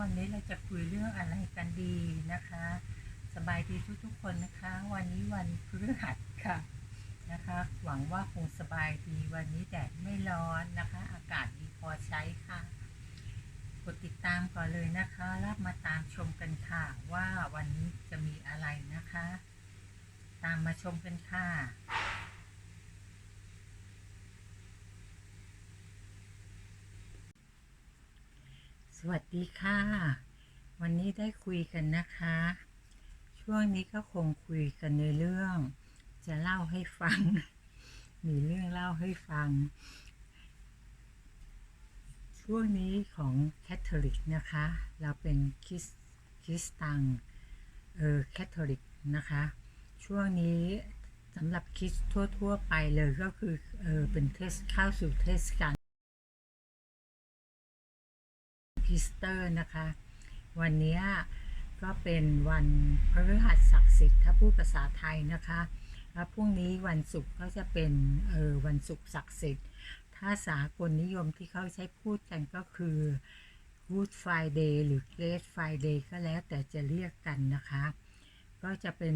วันนี้เราจะคุยเรื่องอะไรกันดีนะคะ สบายดีทุกๆคนนะคะ วันนี้วันพฤหัสค่ะนะคะ หวังว่าคงสบายดีวันนี้แดดไม่ร้อนนะคะ อากาศดีพอใช้ค่ะกดติดตามก่อนเลยนะคะแล้วมาตามชมกันค่ะ ว่าวันนี้จะมีอะไรนะคะ ตามมาชมกันค่ะ วัสดีค่ะ วันนี้ได้คุยกันนะคะ ช่วงนี้ก็คงคุยกันในเรื่อง จะเล่าให้ฟัง มีเรื่องเล่าให้ฟัง ช่วงนี้ของแคทอลิกนะคะ เราเป็นคริสคริสตังเออแคทอลิกนะคะ ช่วงนี้สำหรับคริสทั่ว ๆ ไปเลยก็คือเออเป็นเทศเข้าสู่เทศกาลิสเตอร์นะคะ วันนี้ก็เป็นวันพฤหัสศักดิ์สิทธิ์ถ้าพูดภาษาไทยนะคะ แล้วพรุ่งนี้วันศุกร์ก็จะเป็นเออวันศุกร์ศักดิ์สิทธิ์ ถ้าสากลนิยมที่เขาใช้พูดกันก็คือ Good Friday หรือ Great Friday ก็แล้วแต่จะเรียกกันนะคะ ก็จะเป็น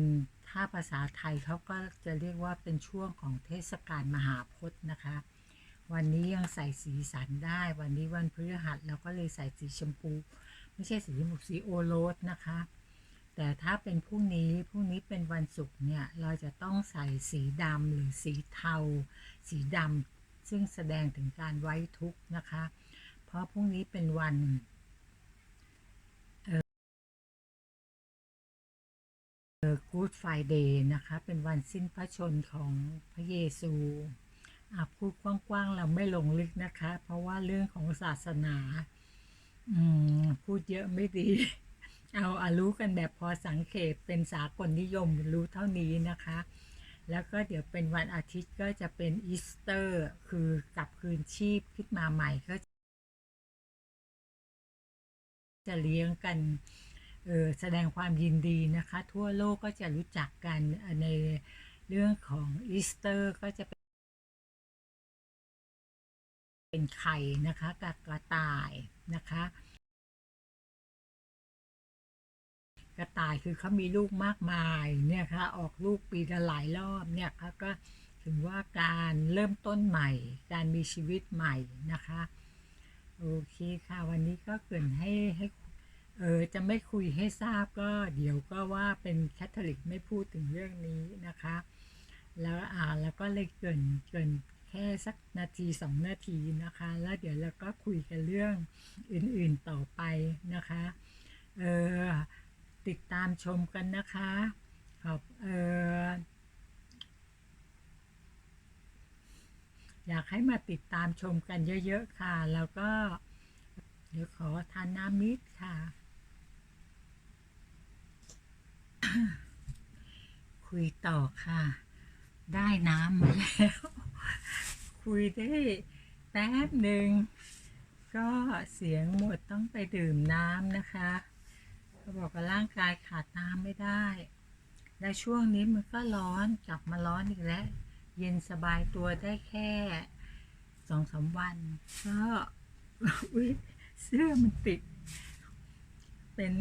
ถ้าภาษาไทยเขาก็จะเรียกว่าเป็นช่วงของเทศกาลมหาพจน์นะคะ วันนี้ยังใส่สีสันได้ วันนี้วันพฤหัสเราก็เลยใส่สีชมพู ไม่ใช่สีชมพูสีโอโรสนะคะ แต่ถ้าเป็นพรุ่งนี้พรุ่งนี้เป็นวันศุกร์เนี่ยเราจะต้องใส่สีดำหรือสีเทา สีดำซึ่งแสดงถึงการไว้ทุกข์นะคะ เพราะพรุ่งนี้เป็นวันเอ่อ Good Friday นะคะ เป็นวันสิ้นพระชนของพระเยซู พูดกว้างๆเราไม่ลงลึกนะคะ เพราะว่าเรื่องของศาสนาอืมพูดเยอะไม่ดี เอาอารู้กันแบบพอสังเกตเป็นสากลนิยมรู้เท่านี้นะคะ แล้วก็เดี๋ยวเป็นวันอาทิตย์ก็จะเป็นอีสเตอร์ คือกลับคืนชีพขึ้นมาใหม่ก็จะเลี้ยงกันเออแสดงความยินดีนะคะ ทั่วโลกก็จะรู้จักกันในเรื่องของอีสเตอร์ก็จะ เป็นเป็นไข่นะคะกับกระต่ายนะคะ กระต่ายคือเขามีลูกมากมายเนี่ยค่ะออกลูกปีละหลายรอบเนี่ยค่ะก็ถึงว่าการเริ่มต้นใหม่ การมีชีวิตใหม่นะคะโอเคค่ะ วันนี้ก็เกินให้ให้เออจะไม่คุยให้ทราบก็เดี๋ยวก็ว่าเป็นแคทอลิกไม่พูดถึงเรื่องนี้นะคะ แล้วอ่าแล้วก็เลยเกินเกิน แค่สักนาทีสองนาทีนะคะ แล้วเดี๋ยวเราก็คุยกันเรื่องอื่นๆต่อไปนะคะเออติดตามชมกันนะคะขอบเอออยากให้มาติดตามชมกันเยอะๆค่ะ แล้วก็เดี๋ยวขอทานน้ำมิตรค่ะ คุยต่อค่ะ ได้น้ำมาแล้ว คุยได้แป๊บหนึ่ง ก็เสียงหมดต้องไปดื่มน้ำนะคะเขาบอกว่าร่างกายขาดน้ำไม่ได้ และช่วงนี้มันก็ร้อนกลับมาร้อนอีกแล้ว เย็นสบายตัวได้แค่สองสามวัน ก็อุ๊ยเสื้อมันติด เป็น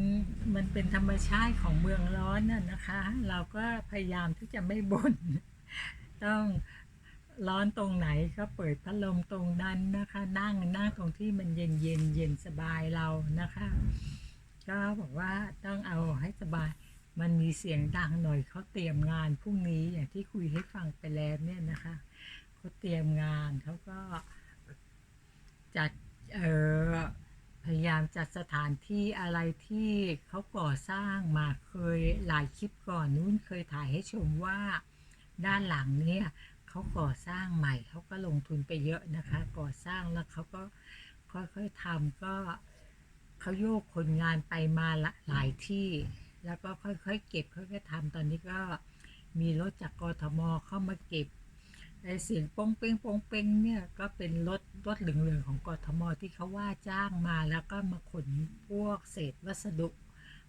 มันเป็นธรรมชาติของเมืองร้อนน่ะนะคะ เราก็พยายามที่จะไม่บน่นต้อง ร้อนตรงไหนก็เปิดพัดลมตรงนั้นนะคะ นั่งนั่งตรงที่มันเย็นเย็นเย็นสบายเรานะคะ ก็บอกว่าต้องเอาให้สบายมันมีเสียงดังหน่อยเขาเตรียมงานพรุ่งนี้อย่างที่คุยให้ฟังไปแล้วเนี่ยนะคะเขาเตรียมงานเขาก็จัดเออพยายามจัดสถานที่อะไรที่เขาก่อสร้างมาเคยหลายคลิปก่อนนู้นเคยถ่ายให้ชมว่าด้านหลังเนี่ย เขาก่อสร้างใหม่เขาก็ลงทุนไปเยอะนะคะ ก่อสร้างแล้วเขาก็ค่อยๆทำก็เขาโยกคนงานไปมาละหลายที่ แล้วก็ค่อยๆเก็บค่อยๆทำตอนนี้ก็มีรถจากกทมเข้ามาเก็บไอเสียงโป้งเป้งโป้งเป้งเนี่ยก็เป็นรถรถเหลืองๆของกทมที่เขาว่าจ้างมาแล้วก็มาขนพวกเศษวัสดุ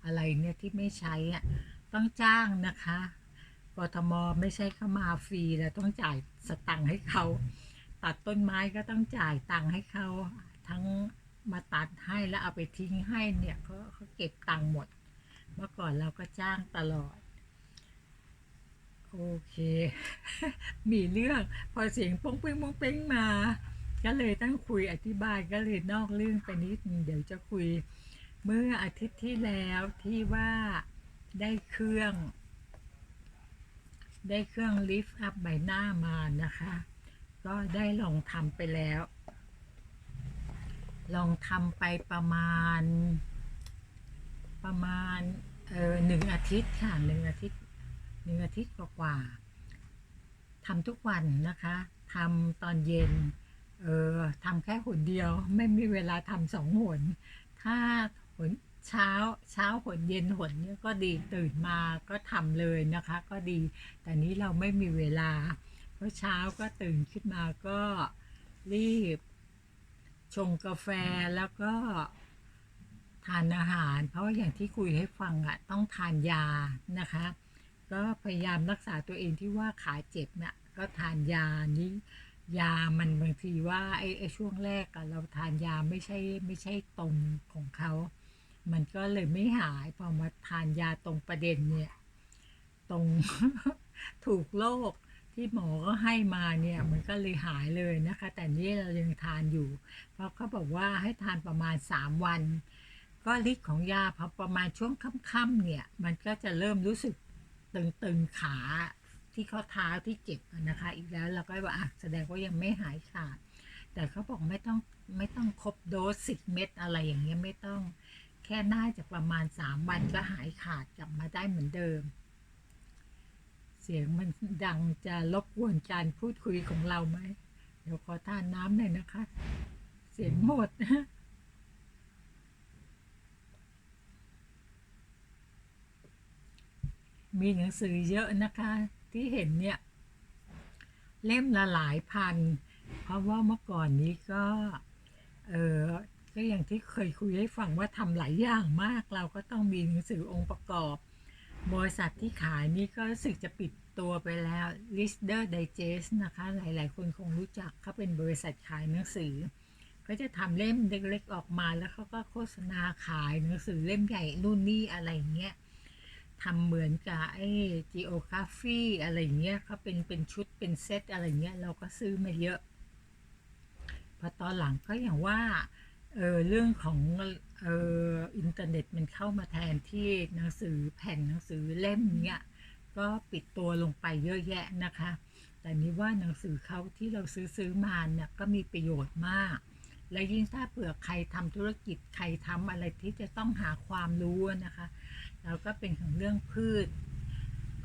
อะไรเนี่ยที่ไม่ใช้อะต้องจ้างนะคะ กทมไม่ใช่เข้ามาฟรีแล้วต้องจ่ายสตังค์ให้เขาตัดต้นไม้ก็ต้องจ่ายตังค์ให้เขาทั้งมาตัดให้แล้วเอาไปทิ้งให้เนี่ยเขาเขาเก็บตังค์หมด เมื่อก่อนเราก็จ้างตลอด โอเค มีเรื่องพอเสียงป้งเป้งป้งเป้งมา ก็เลยต้องคุยอธิบายก็เลยนอกเรื่องไปนิดเดี๋ยวจะคุย เมื่ออาทิตย์ที่แล้วที่ว่าได้เครื่อง ได้เครื่องลิฟต์อัพใบหน้ามานะคะ ก็ได้ลองทำไปแล้ว ลองทำไปประมาณ ประมาณเออหนึ่งอาทิตย์ค่ะหนึ่งอาทิตย์หนึ่งอาทิตย์กว่าๆทำทุกวันนะคะทำตอนเย็นเออทำแค่หนเดียว ไม่มีเวลาทำสองหนถ้าหน เช้าเช้าหนเย็นหนเนี่ยก็ดีตื่นมาก็ทำเลยนะคะ ก็ดี แต่นี้เราไม่มีเวลา เพราะเช้าก็ตื่นขึ้นมาก็รีบชงกาแฟแล้วก็ทานอาหาร เพราะว่าอย่างที่คุยให้ฟังอะต้องทานยานะคะ ก็พยายามรักษาตัวเองที่ว่าขาเจ็บน่ะก็ทานยานี้ยามันบางทีว่าไอ้ไอ้ช่วงแรกอะเราทานยาไม่ใช่ไม่ใช่ตรงของเขา มันก็เลยไม่หายพอมาทานยาตรงประเด็นเนี่ย ตรงถูกโรคที่หมอก็ให้มาเนี่ย มันก็เลยหายเลยนะคะ แต่นี่เรายังทานอยู่ เพราะเขาบอกว่าให้ทานประมาณ 3 วัน ก็ฤทธิ์ของยาพอประมาณช่วงค่ำๆเนี่ย มันก็จะเริ่มรู้สึกตึงๆขาที่ข้อเท้าที่เจ็บนะคะ อีกแล้วเราก็ว่าอะแสดงว่ายังไม่หายขาด แต่เขาบอกไม่ต้องไม่ต้องครบโดสสิบเม็ดอะไรอย่างเงี้ยไม่ต้อง ค่น่าจะประมาณ3วันก็หายขาดกลับมาได้เหมือนเดิม เสียงมันดังจะรบกวนการพูดคุยของเราไหม เดี๋ยวขอทานน้ำหน่อยนะคะ เสียงหมดมีหนังสือเยอะนะคะ ที่เห็นเนี่ย เล่มละหลายพัน เพราะว่าเมื่อก่อนนี้ก็ เออ ก็อย่างที่เคยคุยให้ฟังว่าทำหลายอย่างมาก เราก็ต้องมีหนังสือองค์ประกอบ บริษัทที่ขายนี่ก็รู้สึกจะปิดตัวไปแล้ว Lister Digest นะคะ หลาย ๆ คนคงรู้จักเขาเป็นบริษัทขายหนังสือก็จะทำเล่มเล็ก ๆ ออกมาแล้วเขาก็โฆษณาขายหนังสือเล่มใหญ่นู่นนี่อะไรอย่างเงี้ยทำเหมือนกับไอ้ Geography อะไรอย่างเงี้ยเขาเป็นเป็นชุดเป็นเซตอะไรเงี้ยเราก็ซื้อมาเยอะ พอตอนหลังก็อย่างว่า เออเรื่องของเอออินเทอร์เน็ตมันเข้ามาแทนที่หนังสือแผ่นหนังสือเล่มเนี้ยก็ปิดตัวลงไปเยอะแยะนะคะ แต่นี้ว่าหนังสือเขาที่เราซื้อซื้อมาเนี่ยก็มีประโยชน์มาก และยิ่งถ้าเผื่อใครทำธุรกิจใครทำอะไรที่จะต้องหาความรู้นะคะแล้วก็เป็นของเรื่องพืช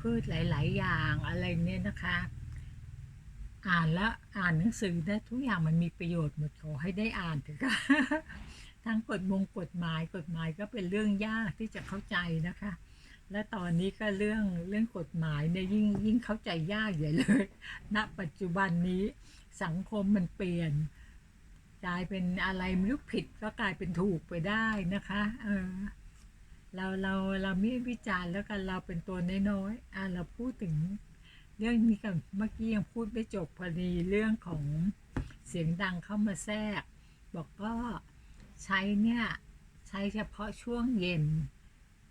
พืชหลาย ๆ อย่างอะไรเนี่ยนะคะ อ่านแล้วอ่านหนังสือได้ทุกอย่างมันมีประโยชน์หมดขอให้ได้อ่านเถอะค่ะทั้งกฎมงกฎหมายกฎหมายก็เป็นเรื่องยากที่จะเข้าใจนะคะ และตอนนี้ก็เรื่องเรื่องกฎหมายเนี่ยยิ่งยิ่งเข้าใจยากใหญ่เลยณปัจจุบันนี้สังคมมันเปลี่ยนกลายเป็นอะไรไม่รู้ผิดก็กลายเป็นถูกไปได้นะคะเออเราเราเราไม่วิจารณ์แล้วกันเราเป็นตัวน้อยๆอะเราพูดถึง เรื่องนี้กันเมื่อกี้ยังพูดไม่จบพอดีเรื่องของเสียงดังเข้ามาแทรก บอกก็ใช้เนี่ยใช้เฉพาะช่วงเย็น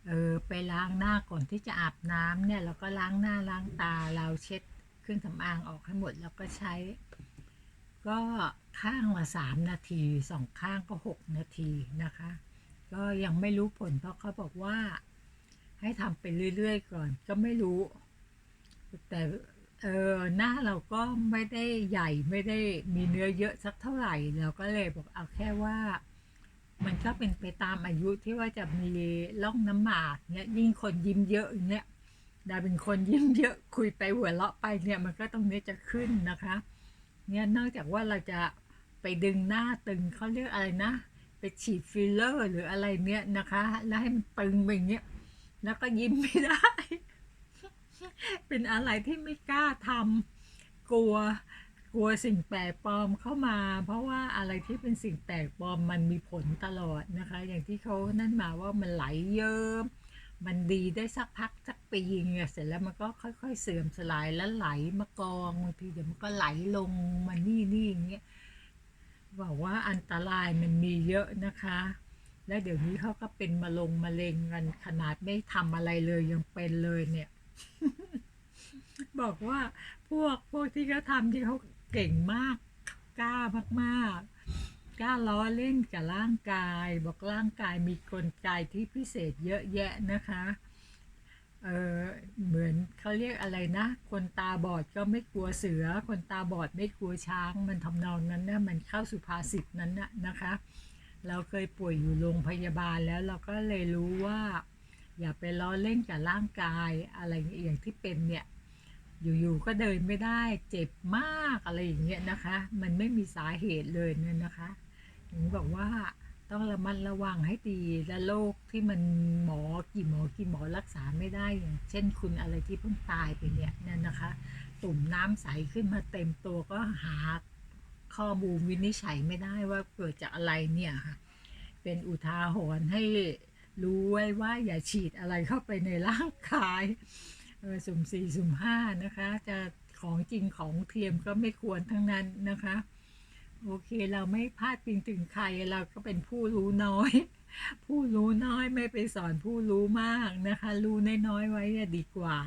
เออไปล้างหน้าก่อนที่จะอาบน้ำเนี่ยแล้วก็ล้างหน้าล้างตาเราเช็ดเครื่องสำอางออกให้หมดแล้วก็ใช้ ก็ข้างละสามนาทีสองข้างก็หกนาทีนะคะ ก็ยังไม่รู้ผลเพราะเขาบอกว่า ให้ทำไปเรื่อยๆก่อน ก็ไม่รู้ แต่เออหน้าเราก็ไม่ได้ใหญ่ไม่ได้มีเนื้อเยอะสักเท่าไหร่ เราก็เลยบอกเอาแค่ว่า มันก็เป็นไปตามอายุที่ว่าจะมีร่องน้ำหมากเนี่ยยิ่งคนยิ้มเยอะเนี้ยดาเป็นคนยิ้มเยอะคุยไปหัวเราะไปเนี่ยมันก็ตรงนี้จะขึ้นนะคะ เนี่ยนอกจากว่าเราจะไปดึงหน้าตึงเขาเรียกอะไรนะ ไปฉีดฟิลเลอร์หรืออะไรเนี่ยนะคะ แล้วให้มันตึงไปเงี้ยแล้วก็ยิ้มไม่ได้ เป็นอะไรที่ไม่กล้าทำกลัวกลัวสิ่งแปลกปลอมเข้ามา เพราะว่าอะไรที่เป็นสิ่งแปลกปลอมมันมีผลตลอดนะคะ อย่างที่เขานั่นมาว่ามันไหลเยิ้มมันดีได้สักพักสักปีเงี้ยเสร็จแล้วมันก็ค่อย ๆ เสื่อมสลายแล้วไหลมากองบางทีเดี๋ยวมันก็ไหลลงมานี่นี่อย่างเงี้ยบอกว่าอันตรายมันมีเยอะนะคะ และเดี๋ยวนี้เขาก็เป็นมะลงมะเร็งกันขนาดไม่ทำอะไรเลยยังเป็นเลยเนี่ย บอกว่าพวกพวกที่เขาทำที่เขาเก่งมากกล้ามากๆกล้าล้อเล่นกับร่างกาย บอกร่างกายมีกลไกที่พิเศษเยอะแยะนะคะเออเหมือนเขาเรียกอะไรนะ คนตาบอดก็ไม่กลัวเสือ คนตาบอดไม่กลัวช้าง มันทำนองนั้นนะมันเข้าสุภาษิตนั้นนะนะคะ เราเคยป่วยอยู่โรงพยาบาลแล้วเราก็เลยรู้ว่า อย่าไปล้อเล่นกับร่างกายอะไรอย่างที่เป็นเนี่ย อยู่ๆก็เดินไม่ได้เจ็บมากอะไรอย่างเงี้ยนะคะ มันไม่มีสาเหตุเลยเนี่ยนะคะถึงบอกว่าต้องระมัดระวังให้ดีและโรคที่มันหมอกี่หมอกี่หมอรักษาไม่ได้อย่างเช่นคุณอะไรที่เพิ่งตายไปเนี่ยนั่นนะคะ ตุ่มน้ำใสขึ้นมาเต็มตัวก็หาข้อมูลวินิจฉัยไม่ได้ว่าเกิดจากอะไรเนี่ยค่ะเป็นอุทาหรณ์ให้รู้ไว้ว่าอย่าฉีดอะไรเข้าไปในร่างกาย ออสุ่มสี่สุ่มห้านะคะ จะของจริงของเทียมก็ไม่ควรทั้งนั้นนะคะ โอเคเราไม่พลาดพิงถึงใครเราก็เป็นผู้รู้น้อย ผู้รู้น้อยไม่ไปสอนผู้รู้มากนะคะ รู้น้อยๆไว้ดีกว่า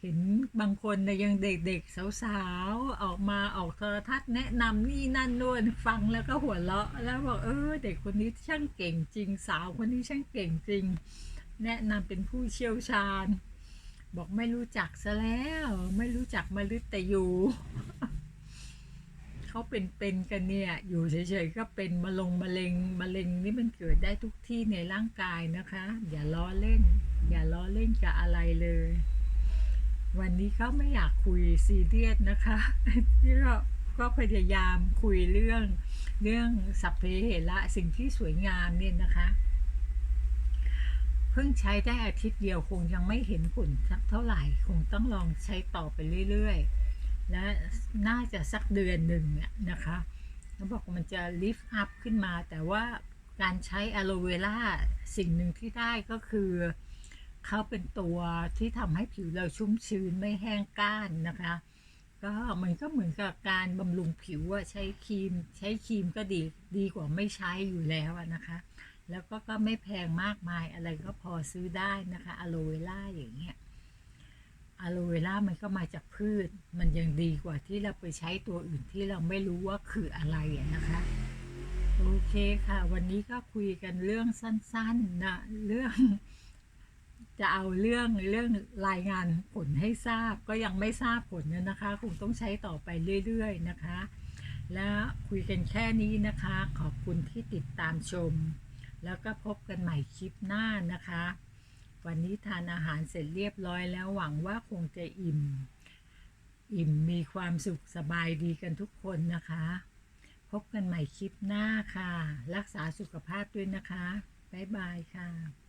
เห็นบางคนนะยังเด็กๆสาวๆออกมาออกโทรทัศน์แนะนำนี่นั่นนู่นฟังแล้วก็หัวเราะ แล้วบอกเออ เด็กคนนี้ช่างเก่งจริง สาวคนนี้ช่างเก่งจริง แนะนำเป็นผู้เชี่ยวชาญ บอกไม่รู้จักซะแล้ว ไม่รู้จักมฤตยูเขาเป็นเป็นกันเนี่ย อยู่เฉยๆก็เป็นมะลงมะเร็งมะเร็งนี่มันเกิดได้ทุกที่ในร่างกายนะคะ อย่าล้อเล่น อย่าล้อเล่นกับอะไรเลย วันนี้เขาไม่อยากคุยซีเรียสนะคะที่ก็ก็พยายามคุยเรื่องเรื่องสัพเพเหระสิ่งที่สวยงามเนี่ยนะคะ พิ่งใช้ได้อาทิตย์เดียวคงยังไม่เห็นผลสักเท่าไหร่คงต้องลองใช้ต่อไปเรื่อยๆ และน่าจะสักเดือนหนึ่งเนี่ยนะคะแล้วบอกว่ามันจะลิฟต์อัพขึ้นมา แต่ว่าการใช้อะโลเวล่าสิ่งหนึ่งที่ได้ก็คือเขาเป็นตัวที่ทำให้ผิวเราชุ่มชื้นไม่แห้งก้านนะคะ ก็มันก็เหมือนกับการบำรุงผิวใช้ครีม ใช้ครีมก็ดีดีกว่าไม่ใช้อยู่แล้วนะคะ แล้วก็ก็ไม่แพงมากมายอะไรก็พอซื้อได้นะคะอะโลเวล่าอย่างเงี้ยอะโลเวล่ามันก็มาจากพืช มันยังดีกว่าที่เราไปใช้ตัวอื่นที่เราไม่รู้ว่าคืออะไระนะคะ โอเคค่ะ วันนี้ก็คุยกันเรื่องสั้นๆนะเรื่องจะเอาเรื่องเรื่องรายงานผลให้ทราบก็ยังไม่ทราบผลนะคะคงต้องใช้ต่อไปเรื่อย ๆ นะคะ แล้วคุยกันแค่นี้นะคะ ขอบคุณที่ติดตามชม แล้วก็พบกันใหม่คลิปหน้านะคะ วันนี้ทานอาหารเสร็จเรียบร้อยแล้วหวังว่าคงจะอิ่ม อิ่มมีความสุขสบายดีกันทุกคนนะคะ พบกันใหม่คลิปหน้าค่ะ รักษาสุขภาพด้วยนะคะ บ๊ายบายค่ะ